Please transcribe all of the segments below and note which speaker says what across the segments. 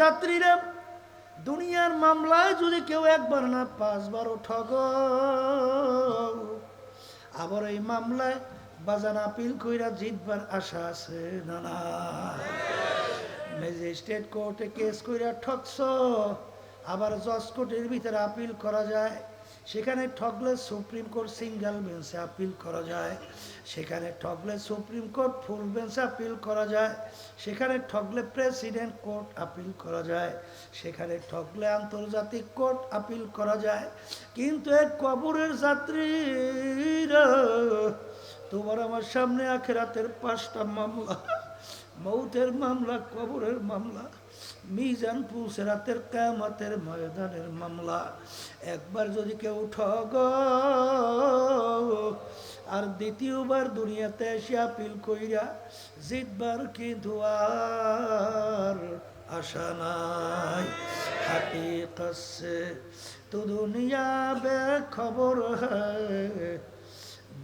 Speaker 1: যাত্রীরা, দুনিয়ার মামলায় যদি কেউ একবার না পাঁচবারও ঠগ আবার এই মামলায় বাজান আপিল কইরা জিতবার আশা আছে না না কোর্টে কেস কইরা ঠকছ, আবার জজ কোর্টের ভিতরে আপিল করা যায়। সেখানে ঠকলে সুপ্রিম কোর্ট সিঙ্গেল বেঞ্চে আপিল করা যায়। সেখানে ঠকলে সুপ্রিম কোর্ট ফুল বেঞ্চে আপিল করা যায়। সেখানে ঠকলে প্রেসিডেন্ট কোর্ট আপিল করা যায়। সেখানে ঠকলে আন্তর্জাতিক কোর্ট আপিল করা যায়। কিন্তু এক কবরের যাত্রীরা তোমার আমার সামনে আখেরাতের পাঁচটা মামলা, মৌতের মামলা, কবরের মামলা। মিজানপুর সেরাতের কামাতের ময়দানের মামলা। একবার যদি কেউ ঠগ আর দ্বিতীয়বার দুনিয়াতে এসে আপিল কইরা জিতবার কি ধোয়ার আশা নাই? হাতি কাছে তো দুনিয়া বে খবর হ্যাঁ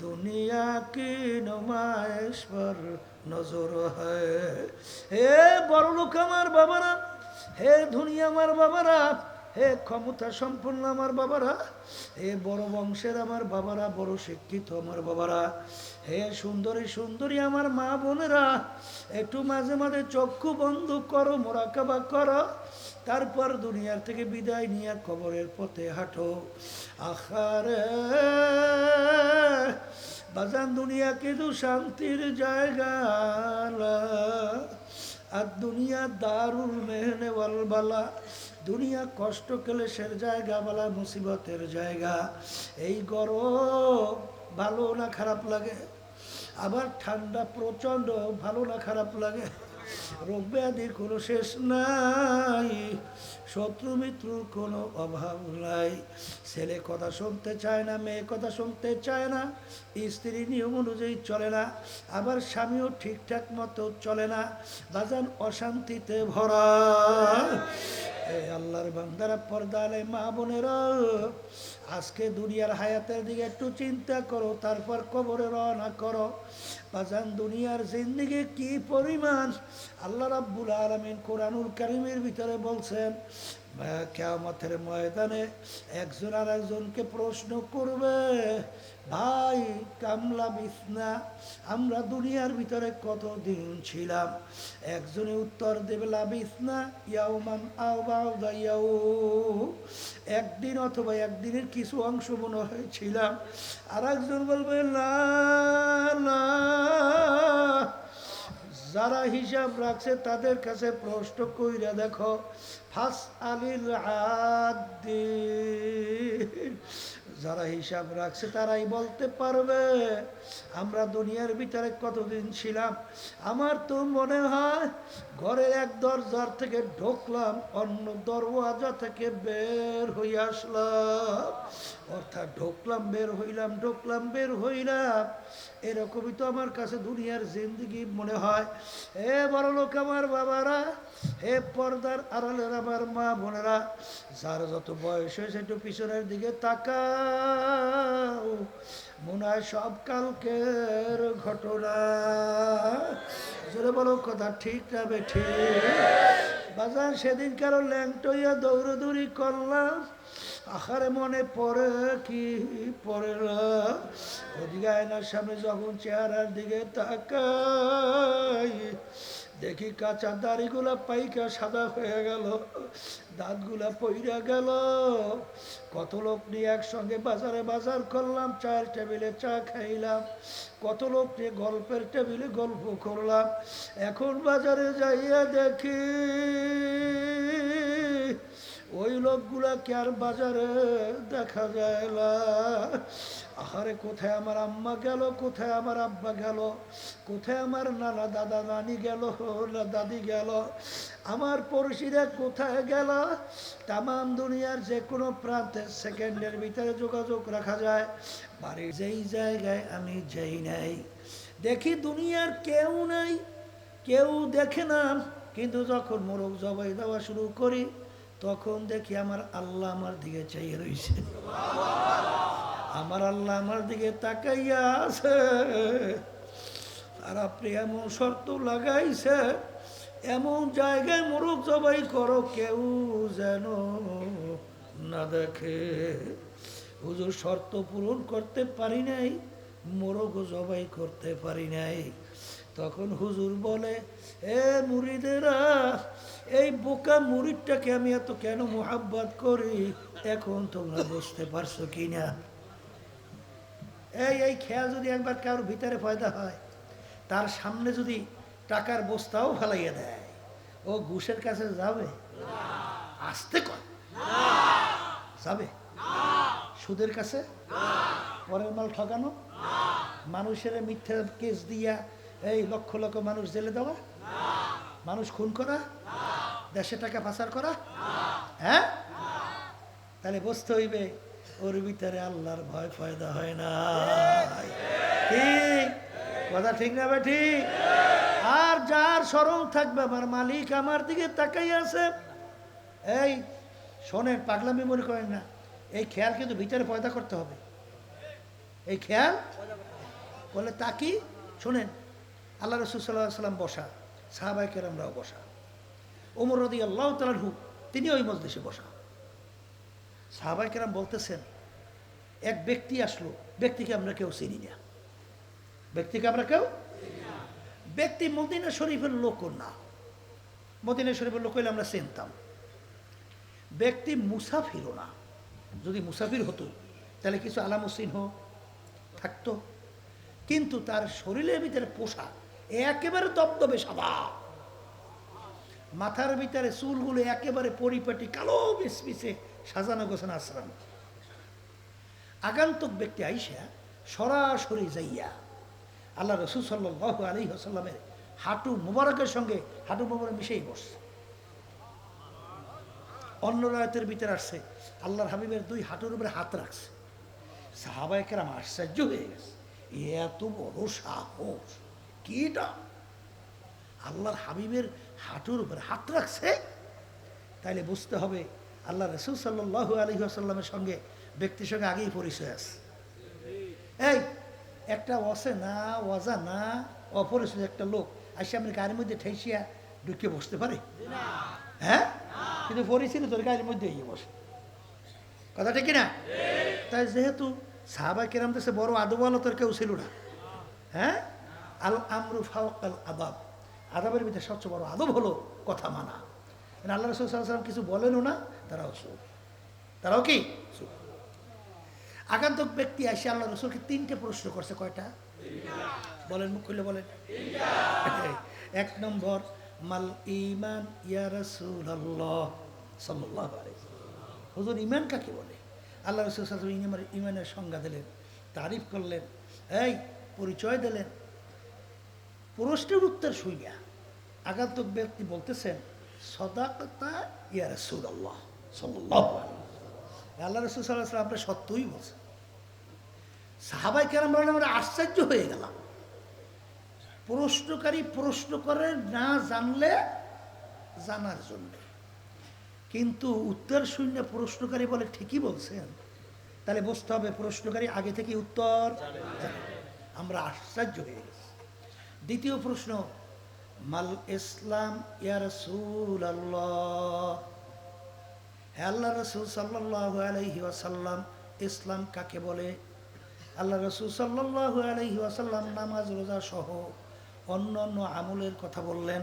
Speaker 1: দুনিয়া কি নমায়েশ পর নজর হে বড় লোক আমার বাবারা হে ধনী আমার বাবারা, হে ক্ষমতা সম্পন্ন আমার বাবারা, হে বড় বংশের আমার বাবারা, বড় শিক্ষিত আমার বাবারা, হে সুন্দরী সুন্দরী আমার মা বোনেরা, একটু মাঝে মাঝে চক্ষু বন্ধ করো, মোরাকাবা করো, তারপর দুনিয়ার থেকে বিদায় নিয়ে কবরের পথে হাঁটো আখারে, বাজান দুনিয়া কিন্তু শান্তির জায়গা। আর দুনিয়া দারুল মেহনে বলবালা দুনিয়া কষ্ট ক্লেশের জায়গা, বালা মুসিবতের জায়গা। এই গরম ভালো না খারাপ লাগে? আবার ঠান্ডা প্রচণ্ড, ভালো না খারাপ লাগে? রোগ ব্যাধির কোনো শেষ নাই। শত্রু মিত্রুর কোনো অভাব নাই। ছেলে কথা শুনতে চায় না, মেয়ে কথা শুনতে চায় না, স্ত্রী নিয়ম অনুযায়ী চলে না, আবার স্বামীও ঠিকঠাক মতো চলে না, বাজান অশান্তিতে ভরা। আল্লাহর বান্দারা পর্দালে মা বোনেরা আজকে দুনিয়ার হায়াতের দিকে একটু চিন্তা করো, তারপর কবরে রওনা করো। বাজান, দুনিয়ার জিন্দিগি কি পরিমাণ? আল্লাহ রাব্বুল আলমিন কোরআনুল কারিমের ভিতরে বলছেন কেয়ামতের ময়দানে একজন আর একজনকে প্রশ্ন করবে, ভাই, কামলা বিছনা, আমরা দুনিয়ার ভিতরে কতদিন ছিলাম? একজনে উত্তর দেবে লাবিসনা ইয়াউমান বাউদাইয়াও একদিন অথবা একদিনের কিছু অংশ মনে হয়েছিলাম আর একজন বলবে না যারা হিসাব রাখছে তাদের কাছে প্রশ্ন কইরা দেখো ফাস আলিল আদিন যারা হিসাব রাখছে তারাই বলতে পারবে। আমরা দুনিয়ার ভিতরে কতদিন ছিলাম? আমার তো মনে হয় ঘরের এক দরজার থেকে ঢুকলাম, অন্য দরওয়াজা থেকে বের হয়ে আসলাম। অর্থাৎ ঢুকলাম, বের হইলাম, ঢুকলাম, বের হইলাম। এরকমই তো আমার কাছে দুনিয়ার জিন্দগি মনে হয়। হে বড় লোক আমার বাবারা, হে পর্দার আড়ালের আমার মা বোনেরা যার যত বয়স হয়েছে একটু পিছনের দিকে তাকাও। মনে হয় সব কালকের ঘটনা। জোরে বলো, কথা ঠিক না বেঠে? বাজার সেদিন কারও ল্যাংটইয়া দৌড়দৌড়ি করলাম। আখারে মনে পড়ে কি না। ওদিকে আয়নার সামনে যখন চেহারার দিকে তাকাই দেখি কাঁচা দাড়িগুলা পাইকা সাদা হয়ে গেল, দাঁতগুলা পইরা গেল। কত লোক নিয়ে একসঙ্গে বাজারে বাজার করলাম, চায়ের টেবিলে চা খাইলাম, কত লোক নিয়ে গল্পের টেবিলে গল্প করলাম। এখন বাজারে যাইয়া দেখি ওই লোকগুলাকে আর বাজারে দেখা যায় না? আহারে, কোথায় আমার আম্মা গেল, কোথায় আমার আব্বা গেল, কোথায় আমার নানা দাদা নানি গেল, না দাদি গেল? আমার পড়শিরা কোথায় গেল? তাম দুনিয়ার যে কোনো প্রান্তে সেকেন্ডের ভিতরে যোগাযোগ রাখা যায়। বাড়ির যেই জায়গায় আমি যাই নাই। দেখি দুনিয়ার কেউ নাই, কেউ দেখে না। কিন্তু যখন মোরগ জবাই দেওয়া শুরু করি তখন দেখি আমার আল্লাহ আমার দিকে চাইয়ে রয়েছে আমার আল্লাহ আমার দিকে তাকাইয়া আছে। আর আপনি এমন শর্ত লাগাইছে, এমন জায়গায় মোরগ জবাই করো, কেউ যেন না দেখে। হুজুর শর্ত পূরণ করতে পারি নাই মোরগ জবাই করতে পারি নাই। তখন হুজুর বলে, এ মুরিদেরা এই বোকা মুরিদটাকে আমি এত কেন মোহাব্বত করি? এখন তোমরা বুঝতে পারছ কি না এই এই খেয়াল যদি একবার কারোর ভিতরে পয়দা হয়, তার সামনে যদি টাকার বস্তাও ফেলাইয়া দেয়, ও ঘুষের কাছে যাবে? আসতে কর যাবে? সুদের কাছে? পরের মাল ঠকানো মানুষের মিথ্যা কেস দিয়া এই লক্ষ লক্ষ মানুষ জেলে দেওয়া? মানুষ খুন করা? দেশে টাকা পাচার করা? হ্যাঁ? তাহলে বুঝতে হইবে, ওর ভিতরে আল্লাহর ভয় ফয়দা হয় না। ঠিক কথা ঠিক না ভাই, ঠিক? আর যার স্মরণ থাকবে, আমার মালিক আমার দিকে তাকাই আছে। এই, শোনেন, পাগলামি মনে করেন না। এই খেয়াল কিন্তু ভিতরে পয়দা করতে হবে। এই খেয়াল? বলে তাকি শোনেন আল্লাহ রসুল সাল্লাহ সাল্লাম বসা সাহাবাই কেরামরাও বসা। ওমর রদি আল্লাহ তালহু তিনি ওই মজলিসে বসা। সাহাবাই কেরাম বলতেছেন, এক ব্যক্তি আসলো, ব্যক্তিকে আমরা কেউ চিনি না। ব্যক্তিকে আমরা কেউ ব্যক্তি মদিনা শরীফের লোক না। মদিনা শরীফের লোক হইলে আমরা চিনতাম। ব্যক্তি মুসাফিরও না। যদি মুসাফির হতো, তাহলে কিছু আলামসিন থাকতো। কিন্তু তার শরীরের ভিতরে পোশাক একেবারে দবদবে সাদা। মাথার ভিতরে চুলগুলো একেবারে পরিপাটি কালো মিসমিসে সাজানো গোছানো আশ্রাম। আগান্তক ব্যক্তি আইসা সরাসরি যাইয়া আল্লাহ রসুল সাল্লাহ আলী আসাল্লামের হাঁটু মুবারকের সঙ্গে, হাঁটু মুবারক মিশেই বসছে। অন্য রায়তের ভিতরে আসছে, আল্লাহর হাবিবের দুই হাঁটুর উপরে হাত রাখছে। সাহাবাহিকেরাম আশ্চর্য হয়ে গেছে। এত বড় সাহস! কিটা আল্লাহর হাবিবের হাঁটুর উপরে হাত রাখছে? তাইলে বুঝতে হবে, আল্লাহ রসুল সাল্লাহ আলী আসাল্লামের সঙ্গে ব্যক্তির সঙ্গে আগেই পরিচয় আছে। এই, একটা অসে না, ওয়াজা না, অপরিচিত একটা লোক আসে আমি গাড়ির মধ্যে ঠেসিয়া ঢুকে বসতে পারে? হ্যাঁ? কিন্তু পরিচিত তোর গাড়ির মধ্যে গিয়ে বসে। কথা ঠিক না তাই যেহেতু সাহাবা কেরাম দেশে বড় আদবালো তোর কেউ ছিল না। হ্যাঁ? আল আমরু ফাওকাল আদাব। আদাবের ভিতরে সবচেয়ে বড় আদব হলো কথা মানা। আল্লাহ রসুল সাল্লাম কিছু বলেনও না, তারাও চুপ তারাও কি? আগান্তক ব্যক্তি এসে আল্লাহ রসুলকে তিনটে প্রশ্ন করছে, কয়টা? বলেন, মুখ খুলে বলেন। এক নম্বর, মাল ইমান ইয়া রসুল আল্লাহ হুজুর ইমান কাকে বলে? আল্লাহ রসুল সাল্লাম ইমানের সংজ্ঞা দিলেন, তারিফ করলেন, এই, পরিচয় দিলেন। প্রশ্নের উত্তর শুইয়া আগান্তক ব্যক্তি বলতেছেন, সদাকতা ইয়া রসুল আল্লাহ আল্লাহ রসুল সাল্লাহ আপনার সত্যই বলছেন। সাহাবাই কেরাম বলেন, আমরা আশ্চর্য হয়ে গেলাম। প্রশ্নকারী প্রশ্ন করে না জানলে জানার জন্য। কিন্তু উত্তর শূন্য প্রশ্নকারী বলে, ঠিকই বলছেন। তাহলে বুঝতে হবে প্রশ্নকারী আগে থেকে উত্তর। আমরা আশ্চর্য হয়ে গেছি। দ্বিতীয় প্রশ্ন, মাল ইসলাম, ইয়া রসুল আল্লাহ আল্লাহ রসুল সাল্লাহ আলহি আসাল্লাম ইসলাম কাকে বলে? আল্লাহ রসুল সাল্লাহ আলহি আসাল্লাম নামাজ, রোজা সহ অন্য অন্য আমলের কথা বললেন।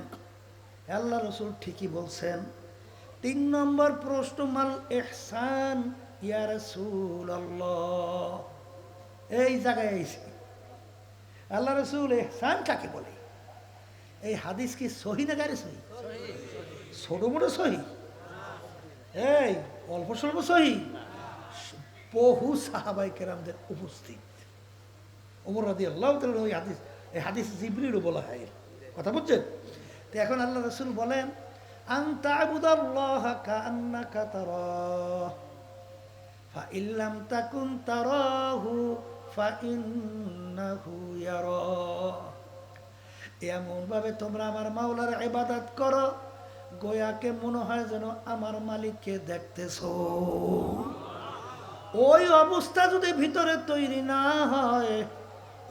Speaker 1: আল্লাহ রসুল ঠিকই বলছেন। তিন নম্বর প্রশ্ন, মাল এহসান ইয়া আল্লাহ এই জায়গায় এসে আল্লাহ রসুল এহসান কাকে বলে? এই হাদিস কি সহি না গাড়ি সহি? ছোট মোটো সহি। এই, অল্প স্বল্প সহি? বহু সাহাবাই কেরামদের উপস্থিত। ওমর রাদি আল্লাহ ওই হাদিস, এই হাদিস জিবরিরও বলা হয়। কথা বুঝছেন? তো এখন আল্লাহ রসুল বলেন আন্তা এমনভাবে তোমরা আমার মাওলার ইবাদত করো গোয়াকে মনে হয় যেন আমার মালিককে দেখতেছ। ওই অবস্থা যদি ভিতরে তৈরি না হয়,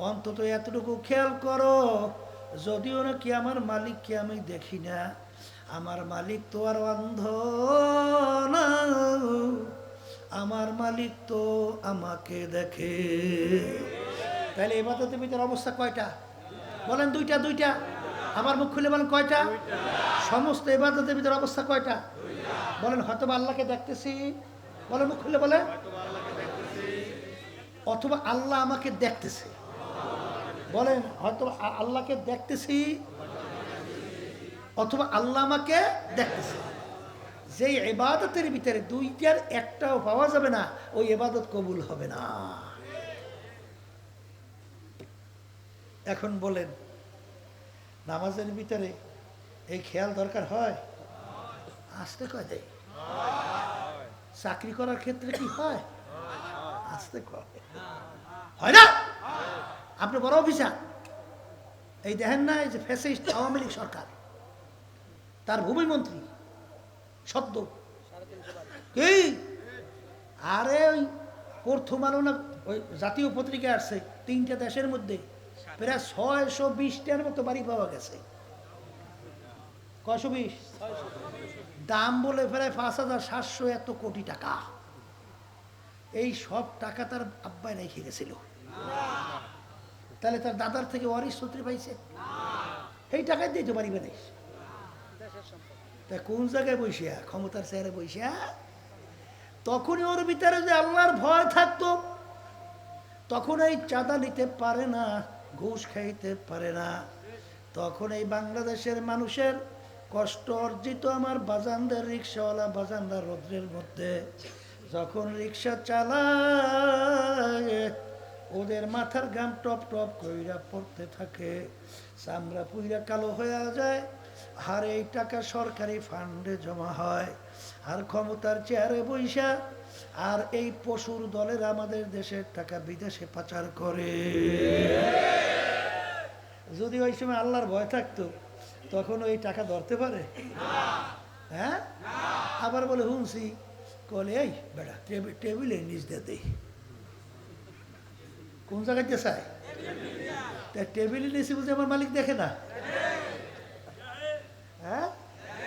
Speaker 1: অন্তত এতটুকু খেয়াল করো, যদিও নাকি আমার মালিককে আমি দেখি না, আমার মালিক তো আর অন্ধ না। আমার মালিক তো আমাকে দেখে। তাহলে এবাদতের ভিতরে অবস্থা কয়টা? বলেন দুইটা দুইটা। আমার মুখ খুলে বলেন কয়টা? সমস্ত এবাদতের ভিতরে অবস্থা কয়টা? বলেন হয়তো আল্লাহকে দেখতেছি। বলেন, মুখ খুলে বলে অথবা আল্লাহ আমাকে দেখতেছে। বলেন হয়তো আল্লাহকে দেখতেছি। অথবা আল্লাহ আমাকে দেখতেছে। যেই এবাদতের ভিতরে দুইটার একটাও পাওয়া যাবে না, ওই এবাদত কবুল হবে না। এখন বলেন, নামাজের ভিতরে এই খেয়াল দরকার হয়? আসতে কয় দেয়? চাকরি করার ক্ষেত্রে কি হয়? আসতে কয়। হয় না? আপনি বড় অফিসার। এই দেখেন না, এই যে ফ্যাসিস্ট আওয়ামী লীগ সরকার, তার ভূমিমন্ত্রী। সদ্য কি? আরে ওই প্রথম আলো না, ওই জাতীয় পত্রিকা আসছে, তিনটা দেশের মধ্যে। প্রায় ছয়শো বিশটার মতো বাড়ি পাওয়া গেছে। কয়শো বিশ? দাম বলে প্রায় পাঁচ হাজার সাতশো এত কোটি টাকা। এই সব টাকা তার আব্বাই রেখে গেছিল। তাহলে তার দাদার থেকে সূত্রে পাইছে। এই টাকায় দিয়ে তো বাড়ি নাই তা কোন জায়গায় বসিয়া? ক্ষমতার চেয়ারে বসিয়া? তখনই ওর ভিতরে যে আল্লাহর ভয় থাকতো, তখন এই চাঁদা নিতে পারে না, ঘুষ খাইতে পারে না। তখন এই বাংলাদেশের মানুষের কষ্ট অর্জিত আমার বাজানদের রিক্সাওয়ালা বাজানরা রৌদ্রের মধ্যে। যখন রিক্সা চালায়, ওদের মাথার গাম টপ টপ কইরা পড়তে থাকে। চামড়া পুইরা কালো হয়ে যায়। আর এই টাকা সরকারি ফান্ডে জমা হয়। আর ক্ষমতার চেয়ারে বৈশা আর এই পশুর দলের আমাদের দেশের টাকা বিদেশে পাচার করে। যদি ওই সময় আল্লাহর ভয় থাকতো, তখন ওই টাকা ধরতে পারে? হ্যাঁ? আবার বলে, হুনসি। কলে এই বেটা টেবিল দিয়ে দেই কোন জায়গায় চায়? তা টেবিলে নিচে বুঝে আমার মালিক দেখে না হ্যাঁ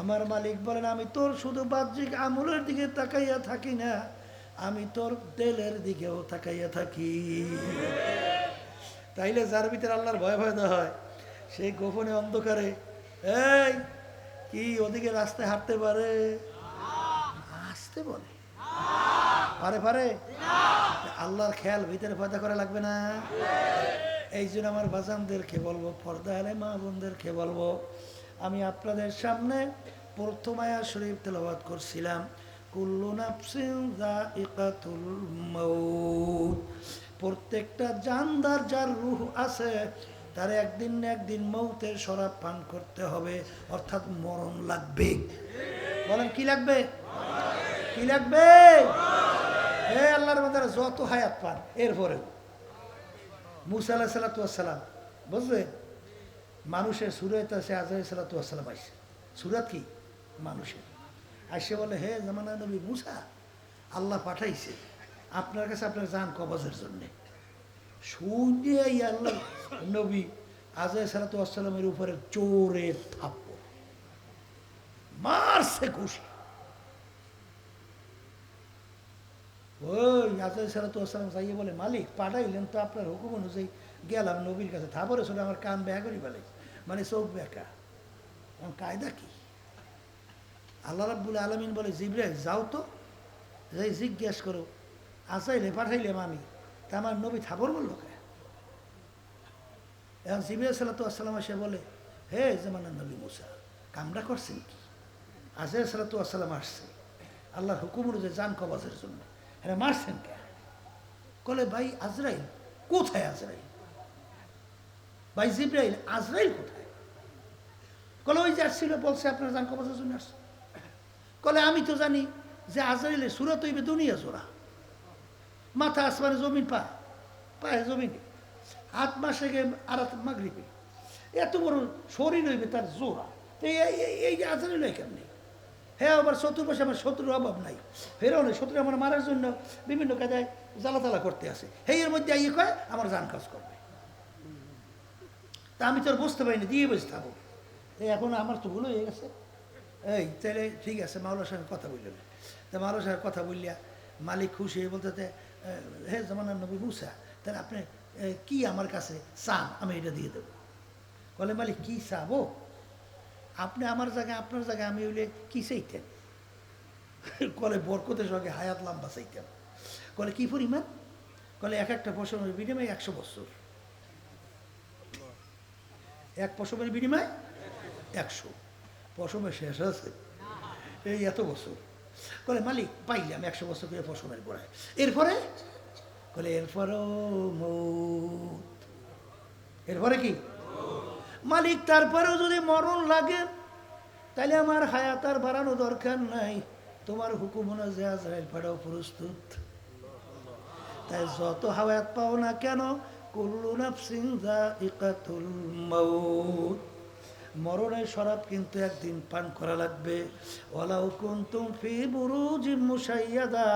Speaker 1: আমার মালিক বলেন, আমি তোর শুধু বাহ্যিক আমলের দিকে তাকাইয়া থাকি না, আমি তোর তেলের দিকেও তাকাইয়া থাকি। তাইলে যার ভিতরে আল্লাহর ভয় ভয় না হয় সেই গোপনে অন্ধকারে, এই, কি ওদিকে রাস্তায় হাঁটতে পারে? আসতে বলে। পারে পারে? আল্লাহর খেয়াল ভিতরে পয়দা করা লাগবে না। এই জন্য আমার বাজানদেরকে বলব পর্দা হলে মা বোনদেরকে বলব আমি আপনাদের সামনে প্রথম আয়া শরীফ তেলাবাদ করছিলাম। প্রত্যেকটা জানদার যার রুহ আছে, তার একদিন না একদিন মৌতের শরাব পান করতে হবে, অর্থাৎ মরণ লাগবে। বলেন, কি লাগবে? কি লাগবে? হে আল্লাহর মধ্যে যত হায়াত পান এরপরেও মুসা আলাহ সাল্লাতাম বুঝলেন? মানুষের সুরত আছে আজহাই সাল্লাতাম আসছে সুরাত কি? মানুষের। আসে বলে, হে জামানা নবী মুসা, আল্লাহ পাঠাইছে আপনার কাছে আপনার যান কবজের জন্যে। শুনে আল্লাহ নবী আজহাই সাল্লাতামের উপরে চোরে থাপ্প মারছে খুশি। ওই আজহাই সাল্লাতাম যাইয়ে বলে, মালিক, পাঠাইলেন তো আপনার হুকুম অনুযায়ী গেলাম নবীর কাছে। তারপরে শুনে আমার কান ব্যাগ করি মানে চোখ বেকা আমার কায়দা কি? আল্লাহ রাব্বুল আলমিন বলে, জিব্রাইল, যাও তো, যাই জিজ্ঞেস করো, আসাইলে পাঠাইলাম আমি তা আমার নবী থাবর বলল কে? এখন জিব্রাইল সাল্লাতাম এসে বলে, হে জামানার নবী মুসা কামটা করছেন কি? আজহাই সাল্লাতাম আসছে, আল্লাহর হুকুম অনুযায়ী যান কবাজের জন্য। হ্যাঁ মারছেন কে? কলে, ভাই, আজরাইল, কোথায় আজরাইল? ভাই, জিব্রাইল, আজরাইল কোথায়? কলে ওই যে আসছিল, বলছে, আপনার যান কবাজের জন্য আসছে কলে, আমি তো জানি যে আজরাইলে সুরা তৈবে দুনিয়া জোড়া মাথা আসমানে জমিন পা পায়ে জমিনে। হাত মাসে গে আর মাগরিবে। এত বড় শরীর হইবে তার জোড়া। এই যে আজরাইল কেমনি? হ্যাঁ আবার শত্রুর পাশে আমার শত্রুর অভাব নাই। ফেরাও নেই, শত্রু আমার মারার জন্য বিভিন্ন কাজায় জ্বালাতালা করতে আসে সেই এর মধ্যে আইয়ে কয়, আমার জান কাজ করবে। তা আমি তো আর বুঝতে পারিনি, দিয়ে বসে থাকব এখন আমার তো ভুল হয়ে গেছে। এই, তাহলে ঠিক আছে মাওলার সঙ্গে কথা বললেন। তা মাওলার সঙ্গে কথা বললিয়া মালিক খুশি হয়ে বলতে হে জামানার নবী মুসা, তাহলে আপনি কি আমার কাছে চান? আমি এটা দিয়ে দেবো। বলে, মালিক, কি চাবো? আপনি আমার জায়গায়, আপনার জায়গায় আমি হইলে কি চাইতেন? কলে, বরকতের সঙ্গে হায়াত লম্বা চাইতেন। কলে, কি পরিমাণ? কলে, এক একটা পশমের বিনিময়ে একশো বছর। এক পশমের বিনিময়ে একশো। পশমের শেষ আছে। এই এত বছর। বলে মালিক, পাইলাম একশো বছর করে পশমের গোড়ায়। এরপরে? বলে এরপরেও মৌত। এরপরে কি? মালিক, তারপরেও যদি মরণ লাগে তাহলে আমার হায়াত আর বাড়ানো দরকার নাই। তোমার হুকুম অনুযায়ী আজরাইল প্রস্তুত। তাই যত হায়াত পাও না কেন, কুল্লু নাফসিন যায়িকাতুল মাউত মরণের শরাব কিন্তু একদিন পান করা লাগবে। ওয়ালাউ কুনতুম ফি বুরুজিম মুশাইয়াদা,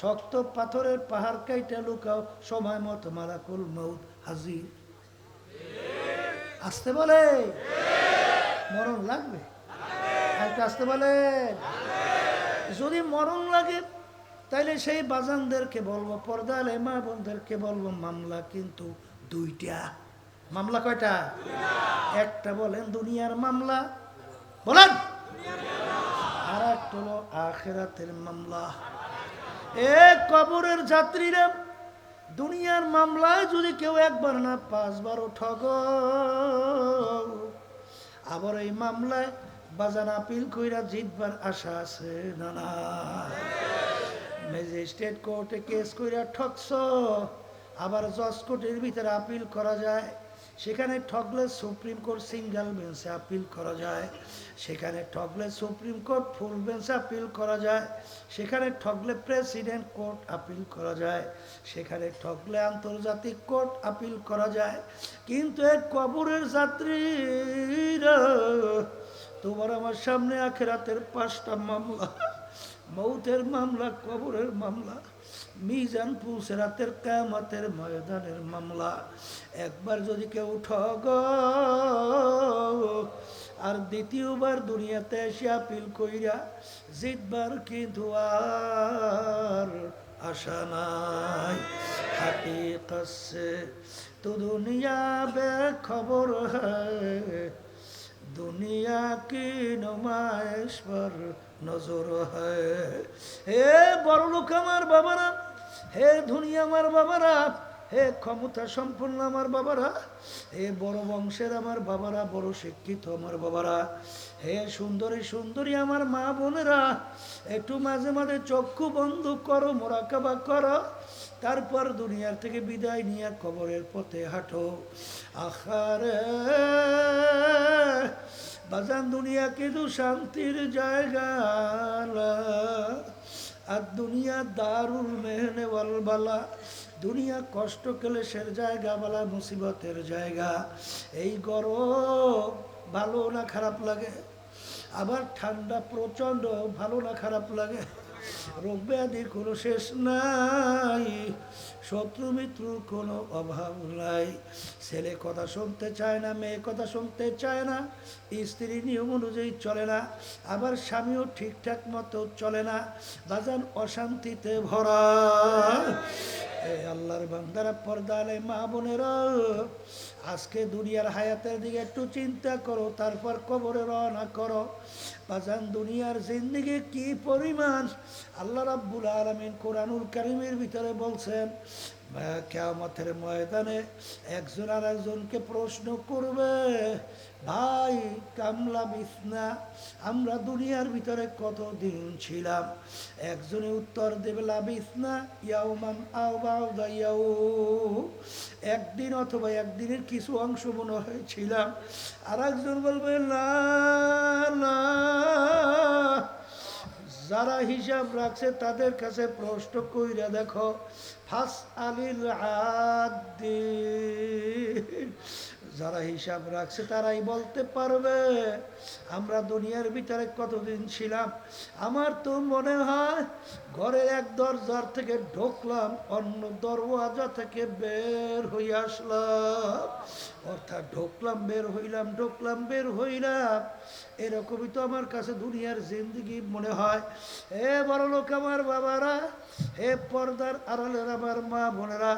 Speaker 1: শক্ত পাথরের পাহাড় কাইটা লুকাও, সময় মতো মালাকুল মাউত হাজির। আসতে বলে? মরণ লাগবে? আসতে বলে? যদি মরণ লাগে, তাইলে সেই বাজানদেরকে বলব পর্দালে মা বোনদেরকে বলব, মামলা কিন্তু দুইটা। মামলা কয়টা? একটা বলেন, দুনিয়ার মামলা। বলেন। আর একটা হলো আখেরাতের মামলা। এ কবরের যাত্রীরা, দুনিয়ার মামলায় যদি কেউ একবার না পাঁচবারও ঠগ আবার এই মামলায় বাজার আপিল কইরা জিতবার আশা আছে না না? ম্যাজিস্ট্রেট কোর্টে কেস কইরা ঠকছ, আবার জজ কোর্টের ভিতরে আপিল করা যায়। সেখানে ঠকলে সুপ্রিম কোর্ট সিঙ্গেল বেঞ্চে আপিল করা যায়। সেখানে ঠকলে সুপ্রিম কোর্ট ফুল বেঞ্চে আপিল করা যায়। সেখানে ঠকলে প্রেসিডেন্ট কোর্ট আপিল করা যায়। সেখানে ঠকলে আন্তর্জাতিক কোর্ট আপিল করা যায়। কিন্তু এক কবরের যাত্রীরা, তোমার আমার সামনে আখেরাতের পাঁচটা মামলা, মৌতের মামলা, কবরের মামলা। মিজান পুসরাতের কামাতের ময়দানের মামলা। একবার যদি কেউ ঠগ আর দ্বিতীয়বার দুনিয়াতে এসে আপিল কইরা জিতবার কিন্তু আর আশা নাই। হাকিকত সে, তো দুনিয়া বে খবর হ্যায় দুনিয়া কি নমায়েশ নজর হয়। হে বড় লোক আমার বাবারা, হে ধনী আমার বাবারা, হে ক্ষমতা সম্পন্ন আমার বাবারা, হে বড় বংশের আমার বাবারা, বড় শিক্ষিত আমার বাবারা, হে সুন্দরী সুন্দরী আমার মা বোনেরা, একটু মাঝে মাঝে চক্ষু বন্ধ করো, মোরাকাবা করো। তারপর দুনিয়ার থেকে বিদায় নিয়ে কবরের পথে হাঁটো। আখারে, বাজান দুনিয়া কিন্তু শান্তির জায়গা আর দুনিয়া দারুল মেহনে বালা। দুনিয়া কষ্ট ক্লেশের জায়গা, বালা মুসিবতের জায়গা। এই গরম ভালো না খারাপ লাগে? আবার ঠান্ডা প্রচণ্ড ভালো না খারাপ লাগে? রোগ ব্যাধির কোনো শেষ নাই। শত্রু মিত্রুর কোনো অভাব নাই। ছেলে কথা শুনতে চায় না, মেয়ে কথা শুনতে চায় না, স্ত্রী নিয়ম অনুযায়ী চলে না, আবার স্বামীও ঠিকঠাক মতো চলে না, বাজান অশান্তিতে ভরা। আল্লাহর বান্দারা পর্দালে মা বোনেরা আজকে দুনিয়ার হায়াতের দিকে একটু চিন্তা করো, তারপর কবরে রওনা করো। বাজান, দুনিয়ার জিন্দিগি কি পরিমাণ? আল্লাহ রাব্বুল আলমিন কোরআনুল কারিমের ভিতরে বলছেন কেয়ামতের ময়দানে একজন আর একজনকে প্রশ্ন করবে ভাই কামলা বিছনা আমরা দুনিয়ার ভিতরে কতদিন ছিলাম? একজনে উত্তর দেবে লাবিসনা ইয়াউমান আও বাউদাইয়াও একদিন অথবা একদিনের কিছু অংশ মনে হয়েছিলাম আর একজন বলবে না না যারা হিসাব রাখছে তাদের কাছে প্রশ্ন কইরা দেখো, ফাস আলিল আদিন যারা হিসাব রাখছে তারাই বলতে পারবে। আমরা দুনিয়ার ভিতরে কতদিন ছিলাম? আমার তো মনে হয় ঘরের এক দরজার থেকে ঢুকলাম, অন্য দরওয়াজা থেকে বের হয়ে আসলাম। অর্থাৎ ঢুকলাম, বের হইলাম, ঢুকলাম, বের হইলাম। এরকমই তো আমার কাছে দুনিয়ার জিন্দগি মনে হয়। হে বড় লোক আমার বাবারা, হে পর্দার আড়ালের আমার মা বোনেরা,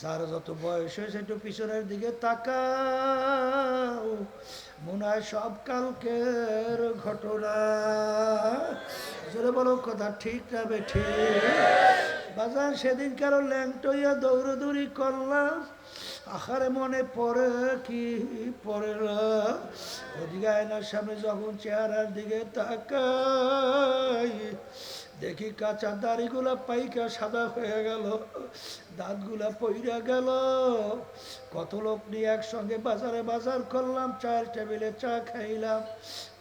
Speaker 1: যার যত বয়স হয়েছে, একটু পিছনের দিকে তাকাও। মনে হয় সব কালকের ঘটনা। জোরে বলো, কথা ঠিক না বে ঠিক? বাজার সেদিন কারও ল্যাংটইয়া দৌড়দৌড়ি করলাম। আখারে মনে পড়ে কি না? ওদিকে সামনে যখন চেহারার দিকে তাকাই, দেখি কাঁচা দাড়িগুলা পাইকা সাদা হয়ে গেল, দাঁতগুলা পইরা গেল। কত লোক নিয়ে একসঙ্গে বাজারে বাজার করলাম, চায়ের টেবিলে চা খাইলাম।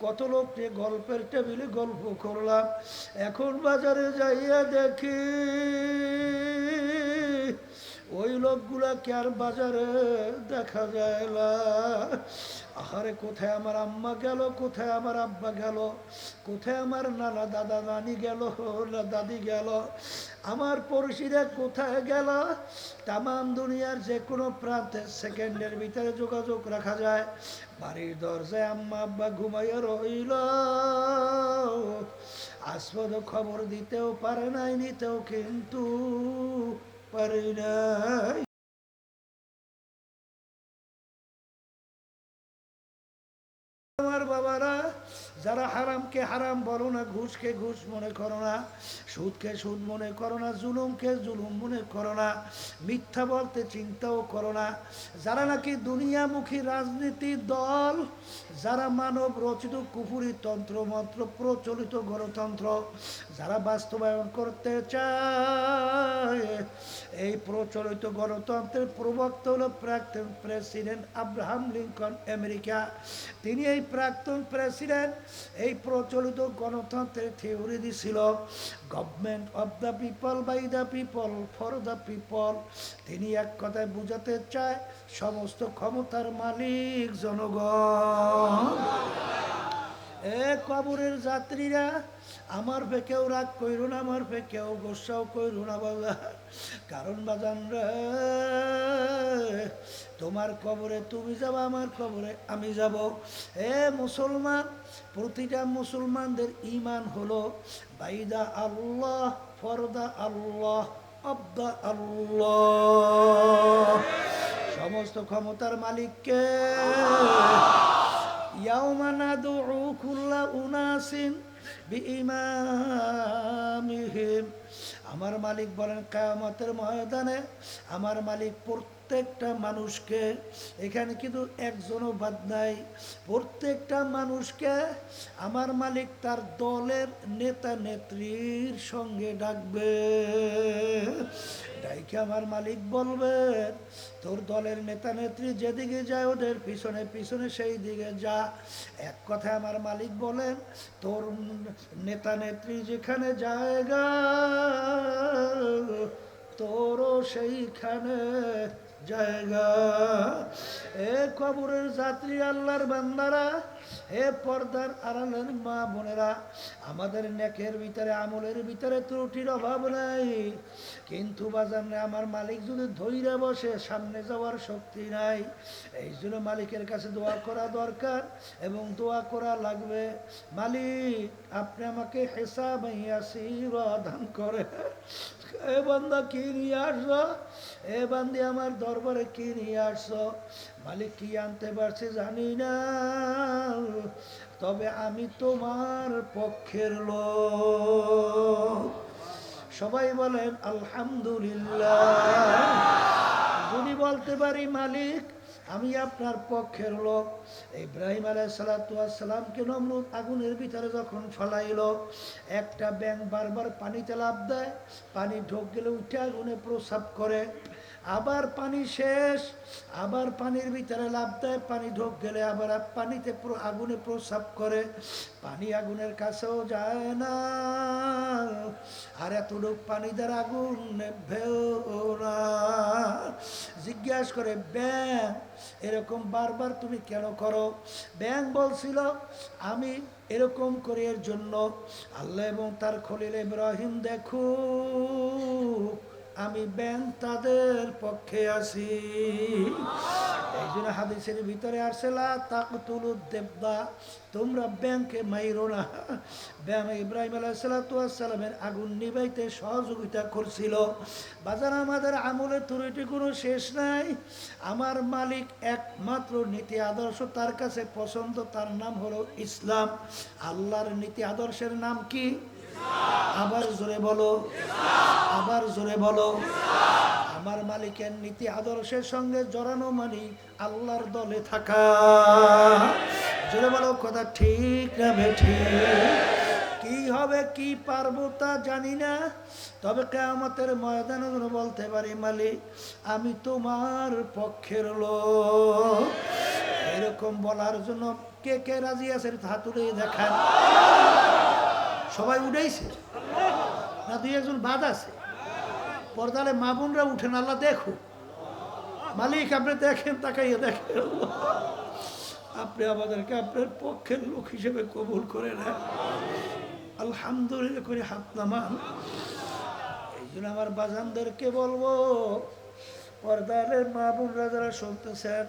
Speaker 1: কত লোক নিয়ে গল্পের টেবিলে গল্প করলাম। এখন বাজারে যাইয়া দেখি ওই লোকগুলাকে আর বাজারে দেখা যায় না। আহারে, কোথায় আমার আম্মা গেল, কোথায় আমার আব্বা গেল, কোথায় আমার নানা দাদা নানি গেল, না দাদি গেল, আমার পড়শিরা কোথায় গেল? তামাম দুনিয়ার যে কোনো প্রান্তে সেকেন্ডের ভিতরে যোগাযোগ রাখা যায়। বাড়ির দরজায় আম্মা আব্বা ঘুমাইয়া রইল। আস্পদ খবর দিতেও পারে নাই, নিতেও কিন্তু পারে হারাম বলো না, ঘুষকে ঘুষ মনে করো না, সুদকে সুদ মনে করো না, জুলুমকে জুলুম মনে করো না, মিথ্যা বলতে চিন্তাও করো না। যারা নাকি দুনিয়ামুখী রাজনীতি দল, যারা মানব রচিত কুফুরি তন্ত্রমন্ত্র প্রচলিত গণতন্ত্র, যারা বাস্তবায়ন করতে চায়, এই প্রচলিত গণতন্ত্রের প্রবক্তা হলো প্রাক্তন প্রেসিডেন্ট আব্রাহাম লিঙ্কন, আমেরিকা। তিনি এই প্রাক্তন প্রেসিডেন্ট, এই প্রচলিত গণতন্ত্রের থিওরি দিছিল government of the people by the people for the people তিনি এক কথায় বুঝাতে চায়, সমস্ত ক্ষমতার মালিক জনগণ। এ কবরের যাত্রীরা আমার ফে কেউ রাগ কইরু না, আমার ফে কেউ গোসাও কইরু না বাজার কারণ বাজান রে, তোমার কবরে তুমি যাবা, আমার কবরে আমি যাব। এ মুসলমান, প্রতিটা মুসলমানদের ইমান হলো বাইদা আল্লাহ, ফরদা আল্লাহ অব্দা আল্লাহ। সমস্ত ক্ষমতার মালিককে। ইয়াউমা নাদউ কুল্লা উনাসিন আমার মালিক বলেন কায়ামতের ময়দানে আমার মালিক প্রত্যেকটা মানুষকে, এখানে কিন্তু একজনও বাদ নাই, প্রত্যেকটা মানুষকে আমার মালিক তার দলের নেতা নেত্রীর সঙ্গে ডাকবে। ডাইকে আমার মালিক বলবেন তোর দলের নেতা নেত্রী যেদিকে যায় ওদের পিছনে পিছনে সেই দিকে যা। এক কথায় আমার মালিক বলেন, তোর নেতা নেত্রী যেখানে জায়গা তোরও সেইখানে জায়গা। এ যাত্রী আল্লাহর বান্দারা হে পর্দার মা বোনেরা, আমাদের নেকের ভিতরে ভিতরে অভাব নাই। কিন্তু আমার মালিক যদি ধৈর্য বসে সামনে যাওয়ার শক্তি নাই, এই জন্য মালিকের কাছে দোয়া করা দরকার এবং দোয়া করা লাগবে। মালিক, আপনি আমাকে হেসাব ইয়াসির দান করে এ বান্দা কি নিয়ে আসছো এ বান্দি আমার দরবারে কি নিয়ে আসছো? মালিক কি আনতে পারছে জানি না। তবে আমি তোমার পক্ষের লোক। সবাই বলেন, আলহামদুলিল্লাহ। যদি বলতে পারি, মালিক, আমি আপনার পক্ষের লোক। ইব্রাহিম আলাই সালাতামকে নমরুদ আগুনের ভিতরে যখন ফলাইল, একটা ব্যাং বারবার পানিতে লাভ দেয়, পানি ঢোক গেলে উঠে আগুনে প্রসাব করে। আবার পানি শেষ, আবার পানির ভিতরে লাভ দেয়, পানি ঢোক গেলে আবার পানিতে আগুনে প্রসাব করে। পানি আগুনের কাছেও যায় না। আর এতটুক পানি দ্বারা আগুন না। জিজ্ঞাসা করে ব্যাং এরকম বারবার তুমি কেন করো? ব্যাং বলছিল, আমি এরকম করে এর জন্য। আল্লাহ এবং তার খলিল ইব্রাহিম দেখো আমি ব্যাং তাদের পক্ষে আছি। এই জন্য হাদিসের ভিতরে আসেলা তাকতুলু দেবদা, তোমরা ব্যাংকে মাইরো না। ব্যাং ইব্রাহিম আলাইসালামের আগুন নিবাইতে সহযোগিতা করছিল। বাজার আমাদের আমলের তুরিটি কোনো শেষ নাই। আমার মালিক একমাত্র নীতি আদর্শ, তার কাছে পছন্দ, তার নাম হলো ইসলাম। আল্লাহর নীতি আদর্শের নাম কি? আবার জোরে বলো। আবার জোরে বলো। আমার মালিকের নীতি আদর্শের সঙ্গে জড়ানো মানি আল্লাহর দলে থাকা। জোরে বলো, কথা ঠিক না ঠিক? কি হবে, কি পারব তা জানি না। তবে কেয়ামতের ময়দানে বলতে পারি, মালিক, আমি তোমার পক্ষের লোক। এরকম বলার জন্য কে কে রাজি আছে হাতুড়ে দেখান। সবাই উঠেইছে না, দুই একজন বাদ আছে। পর্দালে মা বোনরা উঠেন, আল্লাহ দেখো মালিক আপনি দেখেন, তাকাইয়ে দেখেন। আপনি আমাদেরকে আপনার পক্ষের লোক হিসেবে কবুল করে নেন। আলহামদুলিল্লাহ করে হাত নামান। এই জন্য আমার বাজানদেরকে বলব পর্দারের মা বোনরা যারা শুনতেছেন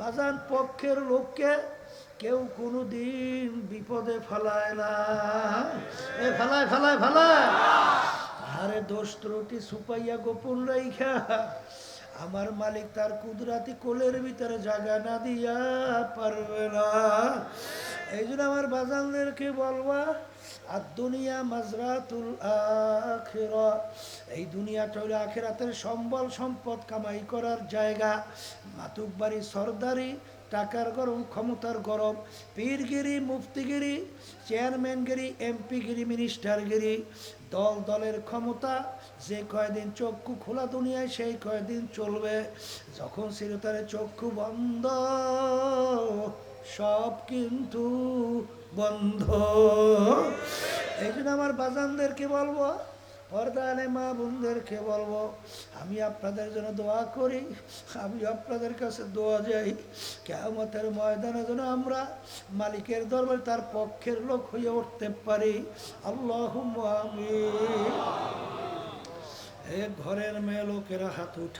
Speaker 1: বাজান পক্ষের লোককে কেউ কোনো দিন বিপদে ফেলায় না। এ ফেলায় ফেলায় ফেলায়। আরে দোষ ত্রুটি সুপাইয়া গোপন রাইখা। আমার মালিক তার কুদরাতি কোলের ভিতরে জায়গা না দিয়া পারবে না। এই জন্য আমার বাজানদেরকে বলবা আর দুনিয়া মাজরাতুল আখিরা। এই দুনিয়াটা হলো আখেরাতের সম্বল সম্পদ কামাই করার জায়গা। মাতুক বাড়ি সর্দারি টাকার গরম, ক্ষমতার গরম, পীরগিরি, মুফতিগিরি, চেয়ারম্যানগিরি, এমপিগিরি, মিনিস্টারগিরি, দল দলের ক্ষমতা, যে কয়দিন চক্ষু খোলা দুনিয়ায়, সেই কয়দিন চলবে। যখন চিরতরে চক্ষু বন্ধ, সব কিন্তু বন্ধ। এই জন্য আমার বাজানদেরকে বলব পর্দানে মা বোনদেরকে বলব, আমি আপনাদের জন্য দোয়া করি, আমি আপনাদের কাছে দোয়া যাই কেমতের ময়দানে যেন আমরা মালিকের দরবারে তার পক্ষের লোক হয়ে উঠতে পারি। আল্লাহ আমি ঘরের মেয়ে লোকেরা হাত উঠে